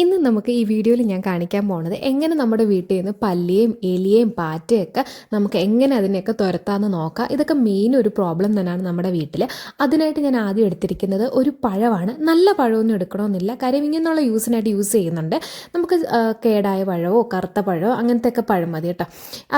ഇന്ന് നമുക്ക് ഈ വീഡിയോയിൽ ഞാൻ കാണിക്കാൻ പോണത് എങ്ങനെ നമ്മുടെ വീട്ടിൽ നിന്ന് പല്ലിയും എലിയേയും പാറ്റയൊക്കെ നമുക്ക് എങ്ങനെ അതിനെയൊക്കെ തുരത്താമെന്ന് നോക്കാം. ഇതൊക്കെ മെയിൻ ഒരു പ്രോബ്ലം തന്നെയാണ് നമ്മുടെ വീട്ടിൽ അതിനായിട്ട് ഞാൻ ആദ്യം എടുത്തിരിക്കുന്നത് ഒരു പഴമാണ്. നല്ല പഴമൊന്നും എടുക്കണമെന്നില്ല. കാര്യം ഇങ്ങനെയുള്ള യൂസിനായിട്ട് യൂസ് ചെയ്യുന്നുണ്ട്. നമുക്ക് കേടായ പഴമോ കറുത്ത പഴമോ അങ്ങനത്തെ ഒക്കെ പഴം മതി കേട്ടോ.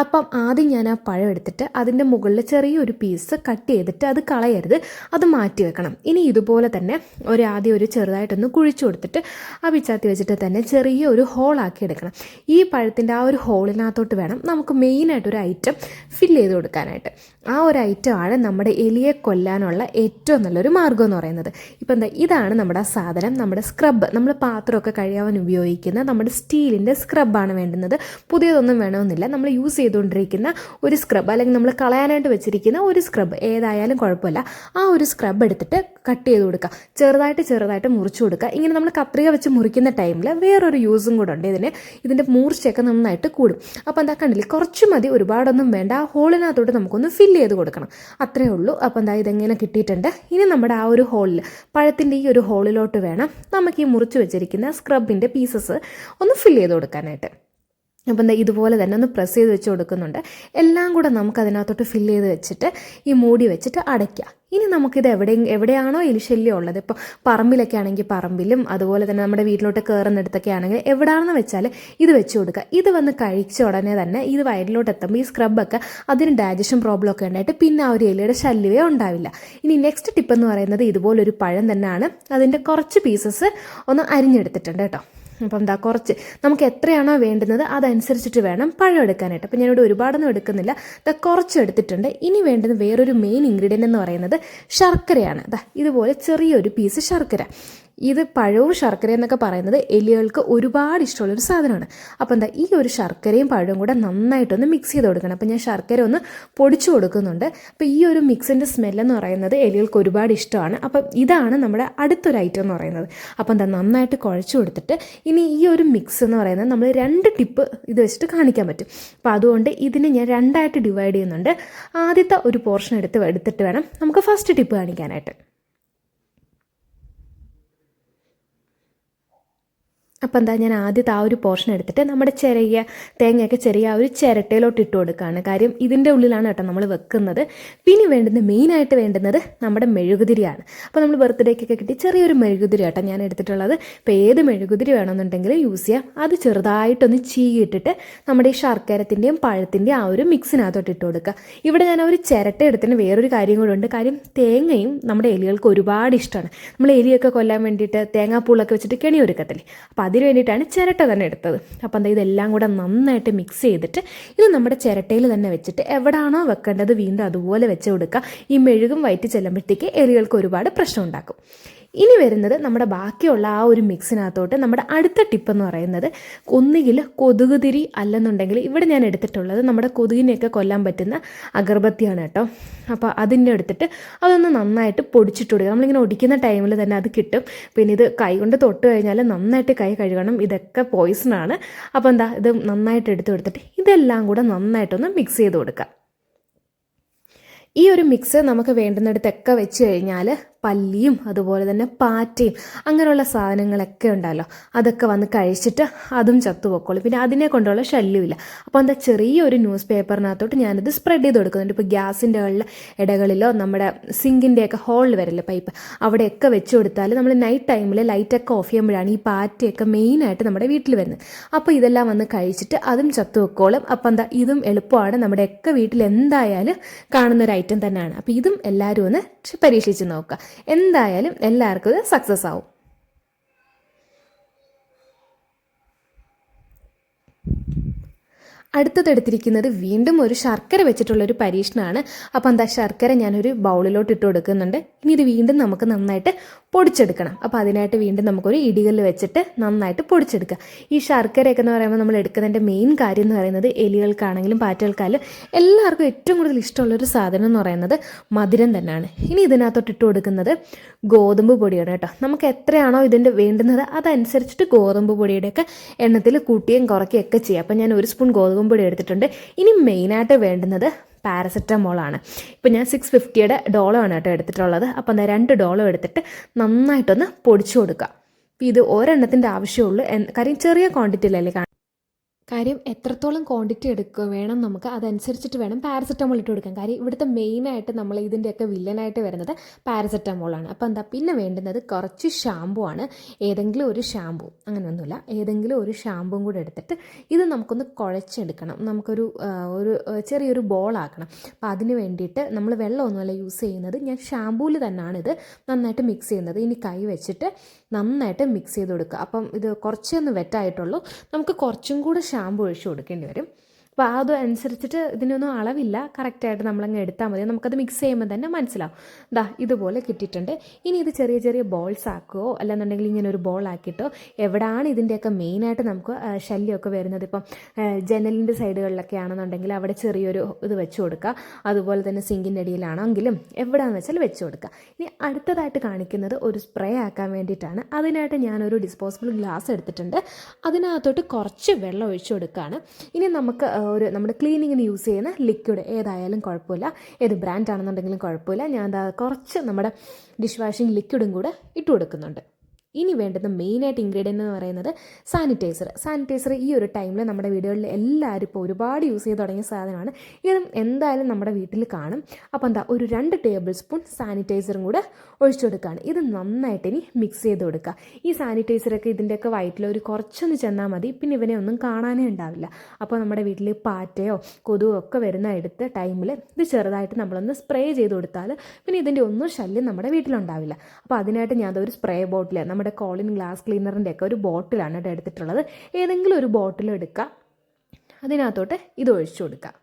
അപ്പം ആദ്യം ഞാൻ ആ പഴം എടുത്തിട്ട് അതിന്റെ മുകളിൽ ചെറിയൊരു പീസ് കട്ട് ചെയ്തിട്ട് അത് കളയരുത്. അത് മാറ്റി വെക്കണം. ഇനി ഇതുപോലെ തന്നെ ഒരു ആദ്യം ഒരു ചെറുതായിട്ടൊന്ന് കുഴിച്ചു കൊടുത്തിട്ട് ആ പിച്ചാത്തി വെച്ചിട്ട് തന്നെ ചെറിയ ഒരു ഹോളാക്കി എടുക്കണം. ഈ പഴത്തിന്റെ ആ ഒരു ഹോളിനകത്തോട്ട് വേണം നമുക്ക് മെയിനായിട്ട് ഒരു ഐറ്റം ഫില്ല് ചെയ്ത് കൊടുക്കാനായിട്ട്. ആ ഒരു ഐറ്റമാണ് നമ്മുടെ എലിയെ കൊല്ലാനുള്ള ഏറ്റവും നല്ലൊരു മാർഗം എന്ന് പറയുന്നത്. ഇപ്പം എന്താ ഇതാണ് നമ്മുടെ ആ സാധനം നമ്മുടെ സ്ക്രബ് നമ്മൾ പാത്രമൊക്കെ കഴിയാൻ ഉപയോഗിക്കുന്ന നമ്മുടെ സ്റ്റീലിന്റെ സ്ക്രബാണ് വേണ്ടുന്നത്. പുതിയതൊന്നും വേണമെന്നില്ല. നമ്മൾ യൂസ് ചെയ്തുകൊണ്ടിരിക്കുന്ന ഒരു സ്ക്രബ് അല്ലെങ്കിൽ നമ്മൾ കളയാനായിട്ട് വെച്ചിരിക്കുന്ന ഒരു സ്ക്രബ് ഏതായാലും കുഴപ്പമില്ല. ആ ഒരു സ്ക്രബ് എടുത്തിട്ട് കട്ട് ചെയ്ത് കൊടുക്കുക. ചെറുതായിട്ട് ചെറുതായിട്ട് മുറിച്ച് കൊടുക്കുക. ഇങ്ങനെ നമ്മൾ കത്രിക വെച്ച് മുറിക്കുന്ന ടൈമിൽ വേറൊരു യൂസും കൂടെ ഉണ്ട്. ഇതിന് ഇതിന്റെ മൂർച്ചയൊക്കെ നന്നായിട്ട് കൂടും. അപ്പോൾ എന്താ കണ്ടില്ലേ? കുറച്ച് മതി. ഒരുപാടൊന്നും വേണ്ട. ആ ഹോളിനകത്തോട്ട് നമുക്കൊന്ന് ഫില്ല് ചെയ്ത് കൊടുക്കണം. അത്രേ ഉള്ളൂ. അപ്പോൾ എന്താ ഇതെങ്ങനെ കിട്ടിയിട്ടുണ്ട്? ഇനി നമ്മുടെ ആ ഒരു ഹോളിൽ പഴത്തിന്റെ ഈ ഒരു ഹോളിലോട്ട് വേണം നമുക്ക് ഈ മുറിച്ച് വെച്ചിരിക്കുന്ന സ്ക്രബിന്റെ പീസസ് ഒന്ന് ഫില്ല് ചെയ്ത് കൊടുക്കാനായിട്ട്. അപ്പം എന്താ ഇതുപോലെ തന്നെ ഒന്ന് പ്രസ് ചെയ്ത് വെച്ച് കൊടുക്കുന്നുണ്ട്. എല്ലാം കൂടെ നമുക്ക് അതിനകത്തോട്ട് ഫില്ല് ചെയ്ത് വെച്ചിട്ട് ഈ മൂടി വെച്ചിട്ട് അടയ്ക്കുക ഇനി നമുക്കിത് എവിടെ എവിടെയാണോ എലിശല്യം ഉള്ളത്? ഇപ്പോൾ പറമ്പിലൊക്കെ ആണെങ്കിൽ പറമ്പിലും അതുപോലെ തന്നെ നമ്മുടെ വീട്ടിലോട്ട് കയറുന്നിടത്തൊക്കെ ആണെങ്കിൽ എവിടെയാണെന്ന് വെച്ചാൽ ഇത് വെച്ച് കൊടുക്കുക ഇത് വന്ന് കഴിച്ച ഉടനെ തന്നെ ഇത് വയറിലോട്ട് എത്തുമ്പോൾ ഈ സ്ക്രബൊക്കെ അതിന് ഡൈജഷൻ പ്രോബ്ലം ഒക്കെ ഉണ്ടായിട്ട് പിന്നെ ആ ഒരു എലിയുടെ ശല്യമേ ഉണ്ടാവില്ല. ഇനി നെക്സ്റ്റ് ടിപ്പ് എന്ന് പറയുന്നത് ഇതുപോലൊരു പഴം തന്നെയാണ്. അതിന്റെ കുറച്ച് പീസസ് ഒന്ന് അരിഞ്ഞെടുത്തിട്ടുണ്ട് കേട്ടോ. അപ്പം എന്താ കുറച്ച് നമുക്ക് എത്രയാണോ വേണ്ടുന്നത് അതനുസരിച്ചിട്ട് വേണം പഴം എടുക്കാനായിട്ട്. അപ്പം ഞാനിവിടെ ഒരുപാടൊന്നും എടുക്കുന്നില്ല. ദാ കുറച്ച് എടുത്തിട്ടുണ്ട്. ഇനി വേണ്ടുന്ന വേറൊരു മെയിൻ ഇൻഗ്രീഡിയന്റ് എന്ന് പറയുന്നത് ശർക്കരയാണ്. ദാ ഇതുപോലെ ചെറിയൊരു പീസ് ശർക്കര. ഇത് പഴവും ശർക്കരയും എന്നൊക്കെ പറയുന്നത് എലികൾക്ക് ഒരുപാട് ഇഷ്ടമുള്ളൊരു സാധനമാണ്. അപ്പോൾ എന്താ ഈ ഒരു ശർക്കരയും പഴവും കൂടെ നന്നായിട്ടൊന്ന് മിക്സ് ചെയ്ത് കൊടുക്കണം. അപ്പോൾ ഞാൻ ശർക്കര ഒന്ന് പൊടിച്ചു കൊടുക്കുന്നുണ്ട്. അപ്പോൾ ഈ ഒരു മിക്സിന്റെ സ്മെല്ലെന്ന് പറയുന്നത് എലികൾക്ക് ഒരുപാട് ഇഷ്ടമാണ്. അപ്പം ഇതാണ് നമ്മുടെ അടുത്തൊരു ഐറ്റം എന്ന് പറയുന്നത്. അപ്പോൾ എന്താ നന്നായിട്ട് കുഴച്ച് കൊടുത്തിട്ട് ഇനി ഈ ഒരു മിക്സ് എന്ന് പറയുന്നത് നമ്മൾ രണ്ട് ടിപ്പ് ഇത് വെച്ചിട്ട് കാണിക്കാൻ പറ്റും. അപ്പോൾ അതുകൊണ്ട് ഇതിനെ ഞാൻ രണ്ടായിട്ട് ഡിവൈഡ് ചെയ്യുന്നുണ്ട്. ആദ്യത്തെ ഒരു പോർഷൻ എടുത്ത് എടുത്തിട്ട് വേണം നമുക്ക് ഫസ്റ്റ് ടിപ്പ് കാണിക്കാനായിട്ട്. അപ്പോൾ എന്താ ഞാൻ ആദ്യത്തെ ആ ഒരു പോർഷൻ എടുത്തിട്ട് നമ്മുടെ ചെറിയ തേങ്ങയൊക്കെ ചെറിയ ആ ഒരു ചിരട്ടയിലോട്ട് ഇട്ട് കൊടുക്കുകയാണ്. കാര്യം ഇതിന്റെ ഉള്ളിലാണ് കേട്ടോ നമ്മൾ വെക്കുന്നത്. പിന്നെ വേണ്ടുന്ന മെയിനായിട്ട് വേണ്ടുന്നത് നമ്മുടെ മെഴുകുതിരിയാണ്. അപ്പോൾ നമ്മൾ ബർത്ത്ഡേക്കൊക്കെ കിട്ടി ചെറിയൊരു മെഴുകുതിരി കേട്ടോ ഞാൻ എടുത്തിട്ടുള്ളത്. ഇപ്പോൾ ഏത് മെഴുകുതിരി വേണമെന്നുണ്ടെങ്കിൽ യൂസ് ചെയ്യാം. അത് ചെറുതായിട്ടൊന്ന് ചീകിയിട്ടിട്ട് നമ്മുടെ ഈ ശർക്കരത്തിന്റെയും പഴത്തിന്റെയും ആ ഒരു മിക്സിനകത്തോട്ട് ഇട്ട് കൊടുക്കുക. ഇവിടെ ഞാൻ ഒരു ചിരട്ട എടുത്തിന് വേറൊരു കാര്യം കൂടെ ഉണ്ട്. കാര്യം തേങ്ങയും നമ്മുടെ എലികൾക്ക് ഒരുപാട് ഇഷ്ടമാണ്. നമ്മൾ എലിയൊക്കെ കൊല്ലാൻ വേണ്ടിയിട്ട് തേങ്ങാപ്പൂളൊക്കെ വെച്ചിട്ട് കെണി ഒരുക്കത്തില്ലേ? അപ്പോൾ അതിന് വേണ്ടിയിട്ടാണ് ചിരട്ട തന്നെ എടുത്തത്. അപ്പോൾ എന്താ ഇതെല്ലാം കൂടെ നന്നായിട്ട് മിക്സ് ചെയ്തിട്ട് ഇത് നമ്മുടെ ചിരട്ടയിൽ തന്നെ വെച്ചിട്ട് എവിടാണോ വെക്കേണ്ടത് വീണ്ടും അതുപോലെ വെച്ച് കൊടുക്കുക. ഈ മെഴുകും വയറ്റി ചെല്ലുമ്പോഴത്തേക്ക് എലികൾക്ക് ഒരുപാട് പ്രശ്നം ഉണ്ടാക്കും. ഇനി വരുന്നത് നമ്മുടെ ബാക്കിയുള്ള ആ ഒരു മിക്സിനകത്തോട്ട് നമ്മുടെ അടുത്ത ടിപ്പ് എന്ന് പറയുന്നത് ഒന്നുകിൽ കൊതുക് തിരി അല്ലെന്നുണ്ടെങ്കിൽ ഇവിടെ ഞാൻ എടുത്തിട്ടുള്ളത് നമ്മുടെ കൊതുകിനെയൊക്കെ കൊല്ലാൻ പറ്റുന്ന അഗർബത്തിയാണ് കേട്ടോ. അപ്പോൾ അതിന്റെ എടുത്തിട്ട് അതൊന്ന് നന്നായിട്ട് പൊടിച്ചിട്ട് കൊടുക്കുക. നമ്മളിങ്ങനെ ഒടിക്കുന്ന ടൈമിൽ തന്നെ അത് കിട്ടും. പിന്നെ ഇത് കൈ കൊണ്ട് തൊട്ട് കഴിഞ്ഞാൽ നന്നായിട്ട് കൈ കഴുകണം. ഇതൊക്കെ പോയിസൺ ആണ്. അപ്പോൾ എന്താ ഇത് നന്നായിട്ട് എടുത്ത് കൊടുത്തിട്ട് ഇതെല്ലാം കൂടെ നന്നായിട്ടൊന്ന് മിക്സ് ചെയ്ത് കൊടുക്കുക. ഈ ഒരു മിക്സ് നമുക്ക് വേണ്ടുന്നിടത്തൊക്കെ വെച്ച് കഴിഞ്ഞാൽ പല്ലിയും അതുപോലെ തന്നെ പാറ്റയും അങ്ങനെയുള്ള സാധനങ്ങളൊക്കെ ഉണ്ടല്ലോ. അതൊക്കെ വന്ന് കഴിച്ചിട്ട് അതും ചത്തുപൊക്കോളും പിന്നെ അതിനെ കൊണ്ടുള്ള ശല്യമില്ല അപ്പോൾ എന്താ ചെറിയൊരു ന്യൂസ് പേപ്പറിനകത്തോട്ട് ഞാനിത് സ്പ്രെഡ് ചെയ്ത് കൊടുക്കുന്നുണ്ട്. ഇപ്പോൾ ഗ്യാസിന്റെ ഇടകളിലോ നമ്മുടെ സിങ്കിന്റെയൊക്കെ ഹോളിൽ വരല്ലേ പൈപ്പ്? അവിടെയൊക്കെ വെച്ച് കൊടുത്താൽ നമ്മൾ നൈറ്റ് ടൈമിൽ ലൈറ്റൊക്കെ ഓഫ് ചെയ്യുമ്പോഴാണ് ഈ പാറ്റയൊക്കെ മെയിനായിട്ട് നമ്മുടെ വീട്ടിൽ വരുന്നത്. അപ്പോൾ ഇതെല്ലാം വന്ന് കഴിച്ചിട്ട് അതും ചത്തുവെക്കോളും അപ്പോൾ എന്താ ഇതും എളുപ്പമാണ്. നമ്മുടെയൊക്കെ വീട്ടിൽ എന്തായാലും കാണുന്ന ഒരു ഐറ്റം തന്നെയാണ്. അപ്പോൾ ഇതും എല്ലാവരും ഒന്ന് പരീക്ഷിച്ച് നോക്കുക. എന്തായാലും എല്ലാവർക്കും ഇത് സക്സസ് ആവും. അടുത്തത് എടുത്തിരിക്കുന്നത് വീണ്ടും ഒരു ശർക്കര വെച്ചിട്ടുള്ളൊരു പരീക്ഷണമാണ് അപ്പോൾ എന്താ ശർക്കര ഞാനൊരു ബൗളിലോട്ട് ഇട്ട് കൊടുക്കുന്നുണ്ട്. ഇനി ഇത് വീണ്ടും നമുക്ക് നന്നായിട്ട് പൊടിച്ചെടുക്കണം. അപ്പോൾ അതിനായിട്ട് വീണ്ടും നമുക്കൊരു ഇടികളിൽ വെച്ചിട്ട് നന്നായിട്ട് പൊടിച്ചെടുക്കുക. ഈ ശർക്കരയൊക്കെ എന്ന് പറയുമ്പോൾ നമ്മൾ എടുക്കുന്നതിന്റെ മെയിൻ കാര്യം എന്ന് പറയുന്നത് എലികൾക്കാണെങ്കിലും പാറ്റകൾക്കായാലും എല്ലാവർക്കും ഏറ്റവും കൂടുതൽ ഇഷ്ടമുള്ളൊരു സാധനം എന്ന് പറയുന്നത് മധുരം തന്നെയാണ്. ഇനി ഇതിനകത്തോട്ട് ഇട്ട് കൊടുക്കുന്നത് ഗോതമ്പ് പൊടിയാണ് കേട്ടോ. നമുക്ക് എത്രയാണോ ഇതിന്റെ വേണ്ടുന്നത് അതനുസരിച്ചിട്ട് ഗോതമ്പ് പൊടിയുടെയൊക്കെ എണ്ണത്തിൽ കൂട്ടിയും കുറയ്ക്കുകയൊക്കെ ചെയ്യാം. അപ്പം ഞാൻ ഒരു സ്പൂൺ ഗോതമ്പ് പൊടി എടുത്തിട്ടുണ്ട്. ഇനി മെയിനായിട്ട് വേണ്ടുന്നത് പാരസെറ്റമോളാണ് ഇപ്പം ഞാൻ സിക്സ് ഫിഫ്റ്റിയുടെ ഡോളോ ആണ് കേട്ടോ എടുത്തിട്ടുള്ളത്. അപ്പോൾ എന്താ രണ്ട് ഡോളോ എടുത്തിട്ട് നന്നായിട്ടൊന്ന് പൊടിച്ചു കൊടുക്കുക. ഇത് ഒരെണ്ണത്തിന്റെ ആവശ്യമുള്ളൂ. കാര്യം ചെറിയ ക്വാണ്ടിറ്റിയിലല്ലേ കാര്യം എത്രത്തോളം ക്വാണ്ടിറ്റി എടുക്കുക വേണം നമുക്ക് അതനുസരിച്ചിട്ട് വേണം പാരസെറ്റമോൾ ഇട്ട് കൊടുക്കാൻ. കാര്യം ഇവിടുത്തെ മെയിനായിട്ട് നമ്മൾ ഇതിന്റെയൊക്കെ വില്ലനായിട്ട് വരുന്നത് പാരസെറ്റമോളാണ് അപ്പോൾ എന്താ പിന്നെ വേണ്ടുന്നത് കുറച്ച് ഷാമ്പു ആണ്. ഏതെങ്കിലും ഒരു ഷാമ്പു അങ്ങനെയൊന്നുമില്ല ഏതെങ്കിലും ഒരു ഷാമ്പും കൂടെ എടുത്തിട്ട് ഇത് നമുക്കൊന്ന് കുഴച്ചെടുക്കണം. നമുക്കൊരു ഒരു ചെറിയൊരു ബോളാക്കണം അപ്പോൾ അതിന് വേണ്ടിയിട്ട് നമ്മൾ വെള്ളമൊന്നുമല്ല യൂസ് ചെയ്യുന്നത്. ഞാൻ ഷാമ്പൂവിൽ തന്നെയാണ് ഇത് നന്നായിട്ട് മിക്സ് ചെയ്യുന്നത്. ഇനി കൈ വെച്ചിട്ട് നന്നായിട്ട് മിക്സ് ചെയ്ത് കൊടുക്കുക. അപ്പം ഇത് കുറച്ചൊന്ന് വെറ്റായിട്ടുള്ളൂ നമുക്ക് കുറച്ചും കൂടെ ഷാമ്പു ഒഴിച്ച് കൊടുക്കേണ്ടി വരും. അപ്പോൾ അത് അനുസരിച്ചിട്ട് ഇതിനൊന്നും അളവില്ല. കറക്റ്റായിട്ട് നമ്മളങ്ങ് എടുത്താൽ മതി. നമുക്കത് മിക്സ് ചെയ്യുമ്പോൾ തന്നെ മനസ്സിലാവും. ദാ ഇതുപോലെ കിട്ടിയിട്ടുണ്ട്. ഇനി ഇത് ചെറിയ ചെറിയ ബോൾസ് ആക്കുകയോ അല്ലെന്നുണ്ടെങ്കിൽ ഇങ്ങനെ ഒരു ബോൾ ആക്കിയിട്ടോ എവിടെയാണ് ഇതിന്റെയൊക്കെ മെയിനായിട്ട് നമുക്ക് ആ, ശല്യമൊക്കെ വരുന്നത്? ഇപ്പം ആ, ജനലിന്റെ സൈഡുകളിലൊക്കെ ആണെന്നുണ്ടെങ്കിൽ അവിടെ ചെറിയൊരു ഇത് വെച്ച് കൊടുക്കുക. അതുപോലെ തന്നെ സിങ്കിന്റെ അടിയിലാണെങ്കിലും എവിടെയാണെന്ന് വെച്ചാൽ വെച്ച് കൊടുക്കുക. ഇനി അടുത്തതായിട്ട് കാണിക്കുന്നത് ഒരു സ്പ്രേ ആക്കാൻ വേണ്ടിയിട്ടാണ്. അതിനായിട്ട് ഞാനൊരു ഡിസ്പോസിബിൾ ഗ്ലാസ് എടുത്തിട്ടുണ്ട്. അതിനകത്തോട്ട് കുറച്ച് വെള്ളം ഒഴിച്ചു കൊടുക്കുകയാണ്. ഇനി നമുക്ക് ആ, ഒരു നമ്മുടെ ക്ലീനിങ്ങിന് യൂസ് ചെയ്യുന്ന ലിക്വിഡ് ഏതായാലും കുഴപ്പമില്ല. ഏത് ബ്രാൻഡ് ആണെന്നുണ്ടെങ്കിലും കുഴപ്പമില്ല. ഞാൻ കുറച്ച് നമ്മുടെ ഡിഷ് വാഷിംഗ് ലിക്വിഡും കൂടെ ഇട്ട് കൊടുക്കുന്നുണ്ട് ഇനി വേണ്ടുന്ന മെയിനായിട്ട് ഇൻഗ്രീഡിയന്റ് എന്ന് പറയുന്നത് സാനിറ്റൈസർ സാനിറ്റൈസർ ഈ ഒരു ടൈമിൽ നമ്മുടെ വീടുകളിൽ എല്ലാവരും ഇപ്പോൾ ഒരുപാട് യൂസ് ചെയ്ത് തുടങ്ങിയ സാധനമാണ്. ഇതും എന്തായാലും നമ്മുടെ വീട്ടിൽ കാണും. അപ്പോൾ എന്താ ഒരു രണ്ട് ടേബിൾ സ്പൂൺ സാനിറ്റൈസറും കൂടെ ഒഴിച്ചു കൊടുക്കുകയാണ് ഇത് നന്നായിട്ട് ഇനി മിക്സ് ചെയ്ത് കൊടുക്കുക. ഈ സാനിറ്റൈസറൊക്കെ ഇതിന്റെയൊക്കെ വയറ്റിൽ ഒരു കുറച്ചൊന്ന് ചെന്നാൽ മതി. പിന്നെ ഇവനെ ഒന്നും കാണാനേ ഉണ്ടാവില്ല. അപ്പോൾ നമ്മുടെ വീട്ടിൽ പാറ്റയോ കൊതുവോ ഒക്കെ വരുന്ന എടുത്ത ടൈമിൽ ഇത് ചെറുതായിട്ട് നമ്മളൊന്ന് സ്പ്രേ ചെയ്ത് കൊടുത്താൽ പിന്നെ ഇതിന്റെ ഒന്നും ശല്യം നമ്മുടെ വീട്ടിലുണ്ടാവില്ല. അപ്പോൾ അതിനായിട്ട് ഞാൻ സ്പ്രേ ബോട്ടിൽ നമ്മുടെ കോളിൻ ഗ്ലാസ് ക്ലീനറിന്റെ ഒക്കെ ഒരു ബോട്ടിലാണ് കേട്ടോ എടുത്തിട്ടുള്ളത്. ഏതെങ്കിലും ഒരു ബോട്ടിൽ എടുക്കുക. അതിനകത്തോട്ട് ഇത് ഒഴിച്ചു കൊടുക്കുക.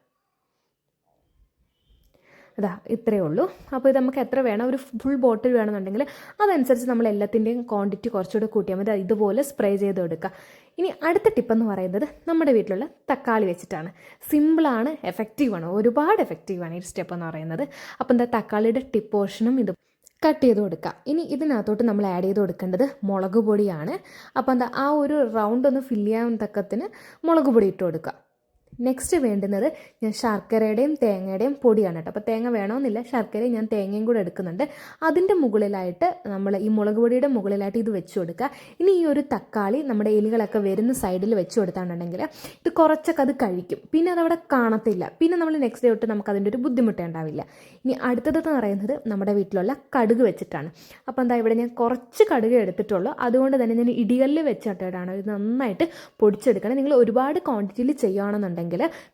അതാ ഇത്രയേ ഉള്ളൂ. അപ്പോൾ ഇത് നമുക്ക് എത്ര വേണം? ഒരു ഫുൾ ബോട്ടിൽ വേണമെന്നുണ്ടെങ്കിൽ അതനുസരിച്ച് നമ്മൾ എല്ലാത്തിന്റെയും ക്വാണ്ടിറ്റി കുറച്ചുകൂടെ കൂട്ടിയാൽ മതി. ഇതുപോലെ സ്പ്രേ ചെയ്ത് കൊടുക്കുക ഇനി അടുത്ത ടിപ്പെന്ന് പറയുന്നത് നമ്മുടെ വീട്ടിലുള്ള തക്കാളി വെച്ചിട്ടാണ്. സിമ്പിളാണ് എഫക്റ്റീവാണ് ഒരുപാട് എഫക്റ്റീവാണ് ഈ സ്റ്റെപ്പ് എന്ന് പറയുന്നത്. അപ്പോൾ എന്താ തക്കാളിയുടെ ടിപ്പ് പോർഷനും ഇത് കട്ട് ചെയ്ത് കൊടുക്കുക ഇനി ഇതിനകത്തോട്ട് നമ്മൾ ആഡ് ചെയ്ത് കൊടുക്കേണ്ടത് മുളക് പൊടിയാണ്. അപ്പോൾ എന്താ ആ ഒരു റൗണ്ട് ഒന്ന് ഫില്ല് ചെയ്യാൻ തക്കത്തിന് മുളക് പൊടി ഇട്ട് കൊടുക്കുക. നെക്സ്റ്റ് വേണ്ടുന്നത് ഞാൻ ശർക്കരയുടെയും തേങ്ങയുടെയും പൊടിയാണ് കേട്ടോ. അപ്പോൾ തേങ്ങ വേണമെന്നില്ല ശർക്കരയും ഞാൻ തേങ്ങയും കൂടെ എടുക്കുന്നുണ്ട്. അതിന്റെ മുകളിലായിട്ട് നമ്മൾ ഈ മുളക് പൊടിയുടെ മുകളിലായിട്ട് ഇത് വെച്ച് കൊടുക്കുക. ഇനി ഈ ഒരു തക്കാളി നമ്മുടെ എലികളൊക്കെ വരുന്ന സൈഡിൽ വെച്ച് കൊടുത്താണെന്നുണ്ടെങ്കിൽ ഇത് കുറച്ചൊക്കെ അത് കഴിക്കും. പിന്നെ അതവിടെ കാണത്തില്ല. പിന്നെ നമ്മൾ നെക്സ്റ്റ് ഡേ തൊട്ട് നമുക്ക് അതിന്റെ ഒരു ബുദ്ധിമുട്ടേ ഉണ്ടാവില്ല. ഇനി അടുത്തതെന്ന് പറയുന്നത് നമ്മുടെ വീട്ടിലുള്ള കടുക് വെച്ചിട്ടാണ്. അപ്പോൾ എന്താ ഇവിടെ ഞാൻ കുറച്ച് കടുക് എടുത്തിട്ടുള്ളൂ. അതുകൊണ്ട് തന്നെ ഞാൻ ഇടികല്ല് വെച്ചിട്ടാണ് ഇത് നന്നായിട്ട് പൊടിച്ചെടുക്കണം. നിങ്ങൾ ഒരുപാട് ക്വാണ്ടിറ്റിയിൽ ചെയ്യുകയാണെന്നുണ്ടെങ്കിൽ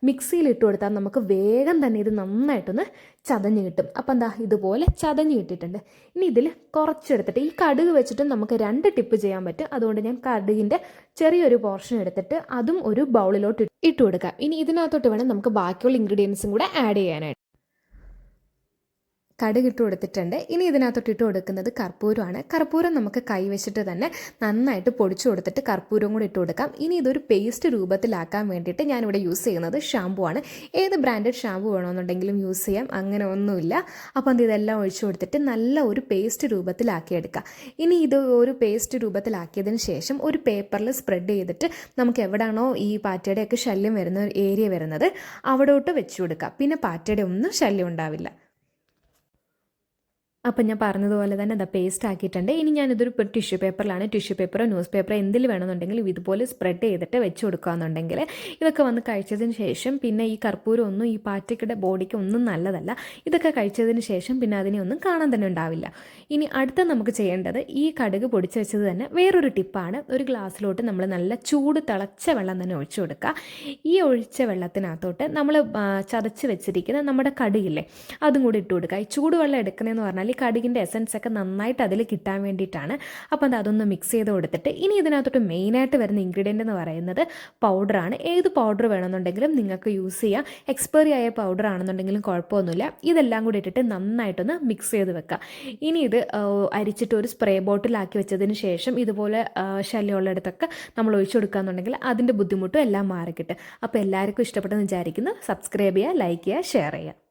മിക്സിയിൽ ഇട്ട് കൊടുത്താൽ നമുക്ക് വേഗം തന്നെ ഇത് നന്നായിട്ടൊന്ന് ചതഞ്ഞ് കിട്ടും. അപ്പം എന്താ ഇതുപോലെ ചതഞ്ഞ് കിട്ടിയിട്ടുണ്ട്. ഇനി ഇതിൽ കുറച്ചെടുത്തിട്ട് ഈ കടുക് വെച്ചിട്ട് നമുക്ക് രണ്ട് ടിപ്പ് ചെയ്യാൻ പറ്റും. അതുകൊണ്ട് ഞാൻ കടുകിന്റെ ചെറിയൊരു പോർഷൻ എടുത്തിട്ട് അതും ഒരു ബൗളിലോട്ട് ഇട്ട് കൊടുക്കാം ഇനി ഇതിനകത്തോട്ട് വേണം നമുക്ക് ബാക്കിയുള്ള ഇൻഗ്രീഡിയൻസും കൂടെ ആഡ് ചെയ്യാനായിട്ട്. കടുക് ഇട്ട് കൊടുത്തിട്ടുണ്ട്. ഇനി ഇതിനകത്തോട്ട് ഇട്ട് കൊടുക്കുന്നത് കർപ്പൂരമാണ്. കർപ്പൂരം നമുക്ക് കൈ വെച്ചിട്ട് തന്നെ നന്നായിട്ട് പൊടിച്ചു കൊടുത്തിട്ട് കർപ്പൂരം കൂടി ഇട്ട് കൊടുക്കാം. ഇനി ഇതൊരു പേസ്റ്റ് രൂപത്തിലാക്കാൻ വേണ്ടിയിട്ട് ഞാനിവിടെ യൂസ് ചെയ്യുന്നത് ഷാമ്പു ആണ്. ഏത് ബ്രാൻഡഡ് ഷാമ്പു വേണമെന്നുണ്ടെങ്കിലും യൂസ് ചെയ്യാം. അങ്ങനെ ഒന്നുമില്ല. അപ്പോൾ അത് ഇതെല്ലാം ഒഴിച്ചു കൊടുത്തിട്ട് നല്ല ഒരു പേസ്റ്റ് രൂപത്തിലാക്കിയെടുക്കുക ഇനി ഇത് ഒരു പേസ്റ്റ് രൂപത്തിലാക്കിയതിന് ശേഷം ഒരു പേപ്പറിൽ സ്പ്രെഡ് ചെയ്തിട്ട് നമുക്ക് എവിടെയാണോ ഈ പാറ്റയുടെയൊക്കെ ശല്യം വരുന്ന ഏരിയ വരുന്നത് അവിടോട്ട് വെച്ചു കൊടുക്കുക പിന്നെ പാറ്റയുടെ ഒന്നും ശല്യം ഉണ്ടാവില്ല. അപ്പം ഞാൻ പറഞ്ഞതുപോലെ തന്നെ അത് പേസ്റ്റ് ആക്കിയിട്ടുണ്ട്. ഇനി ഞാനിതൊരു ടിഷ്യൂ പേപ്പറിലാണ് ടിഷ്യൂ പേപ്പറോ ന്യൂസ് പേപ്പറോ എന്തിൽ വേണമെന്നുണ്ടെങ്കിലും ഇതുപോലെ സ്പ്രെഡ് ചെയ്തിട്ട് വെച്ച് കൊടുക്കുകയെന്നുണ്ടെങ്കിൽ ഇതൊക്കെ വന്ന് കഴിച്ചതിന് ശേഷം പിന്നെ ഈ കർപ്പൂരം ഒന്നും ഈ പാറ്റയ്ക്കുടെ ബോഡിക്ക് ഒന്നും നല്ലതല്ല. ഇതൊക്കെ കഴിച്ചതിന് ശേഷം പിന്നെ അതിനെ ഒന്നും കാണാൻ തന്നെ ഉണ്ടാവില്ല. ഇനി അടുത്ത നമുക്ക് ചെയ്യേണ്ടത് ഈ കടുക് പൊടിച്ച് വെച്ചത് തന്നെ വേറൊരു ടിപ്പാണ് ഒരു ഗ്ലാസ്സിലോട്ട് നമ്മൾ നല്ല ചൂട് തിളച്ച വെള്ളം തന്നെ ഒഴിച്ചു കൊടുക്കുക ഈ ഒഴിച്ച വെള്ളത്തിനകത്തോട്ട് നമ്മൾ ചതച്ച് വെച്ചിരിക്കുന്ന നമ്മുടെ കടുകില്ലേ അതും കൂടി ഇട്ട് കൊടുക്കുക ഈ ചൂടുവെള്ളം എടുക്കുന്നതെന്ന് പറഞ്ഞാൽ ഈ കടുകിന്റെ എസൻസ് ഒക്കെ നന്നായിട്ട് അതിൽ കിട്ടാൻ വേണ്ടിയിട്ടാണ്. അപ്പോൾ അത് അതൊന്ന് മിക്സ് ചെയ്ത് കൊടുത്തിട്ട് ഇനി ഇതിനകത്തോട്ട് മെയിനായിട്ട് വരുന്ന ഇൻഗ്രീഡിയന്റ് എന്ന് പറയുന്നത് പൗഡറാണ് ഏത് പൗഡർ വേണമെന്നുണ്ടെങ്കിലും നിങ്ങൾക്ക് യൂസ് ചെയ്യാം. എക്സ്പയറി ആയ പൗഡർ ആണെന്നുണ്ടെങ്കിലും കുഴപ്പമൊന്നുമില്ല. ഇതെല്ലാം കൂടി ഇട്ടിട്ട് നന്നായിട്ടൊന്ന് മിക്സ് ചെയ്ത് വെക്കുക ഇനി ഇത് അരിച്ചിട്ട് ഒരു സ്പ്രേ ബോട്ടിലാക്കി വെച്ചതിന് ശേഷം ഇതുപോലെ ശല്യമുള്ളിടത്തൊക്കെ നമ്മൾ ഒഴിച്ചു കൊടുക്കുകയെന്നുണ്ടെങ്കിൽ അതിന്റെ ബുദ്ധിമുട്ടും എല്ലാം മാറിക്കിട്ടും. അപ്പോൾ എല്ലാവർക്കും ഇഷ്ടപ്പെട്ടെന്ന് വിചാരിക്കുന്നു. സബ്സ്ക്രൈബ് ചെയ്യുക ലൈക്ക് ചെയ്യുക ഷെയർ ചെയ്യുക.